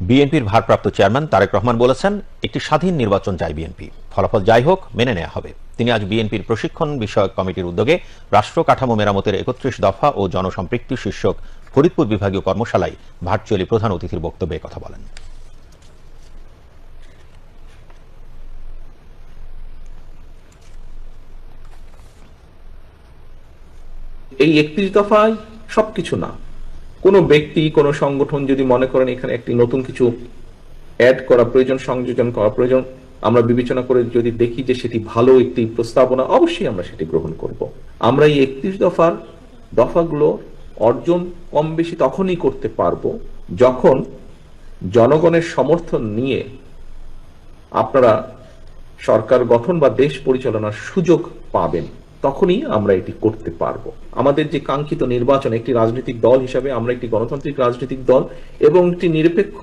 বিএনপির ভারপ্রাপ্ত চেয়ারম্যান তারেক রহমান বলেছেন, একটি স্বাধীন নির্বাচন চায় বিএনপি। ফলাফল যাই হোক, মেনে নেওয়া হবে। তিনি আজ বিএনপির প্রশিক্ষণ বিষয়ক কমিটির উদ্যোগে রাষ্ট্র কাঠামো মেরামতের একত্রিশ দফা ও জনসম্পৃক্তি শীর্ষক ফরিদপুর বিভাগীয় কর্মশালায় ভার্চুয়ালি প্রধান অতিথির বক্তব্যে কথা বলেন। এই একত্রিশ দফায় সবকিছু না। কোনো ব্যক্তি, কোনো সংগঠন যদি মনে করেন এখানে একটি নতুন কিছু অ্যাড করা, প্রয়োজন, সংযোজন করা প্রয়োজন, আমরা বিবেচনা করে যদি দেখি যে সেটি ভালো একটি প্রস্তাবনা, অবশ্যই আমরা সেটি গ্রহণ করব। আমরা এই একত্রিশ দফার দফাগুলো অর্জন কম বেশি তখনই করতে পারব যখন জনগণের সমর্থন নিয়ে আপনারা সরকার গঠন বা দেশ পরিচালনার সুযোগ পাবেন। তখনই আমরা এটি করতে পারব। আমাদের যে কাঙ্ক্ষিত নির্বাচন, একটি রাজনৈতিক দল হিসাবে আমরা একটি গণতান্ত্রিক রাজনৈতিক দল এবং একটি নিরপেক্ষ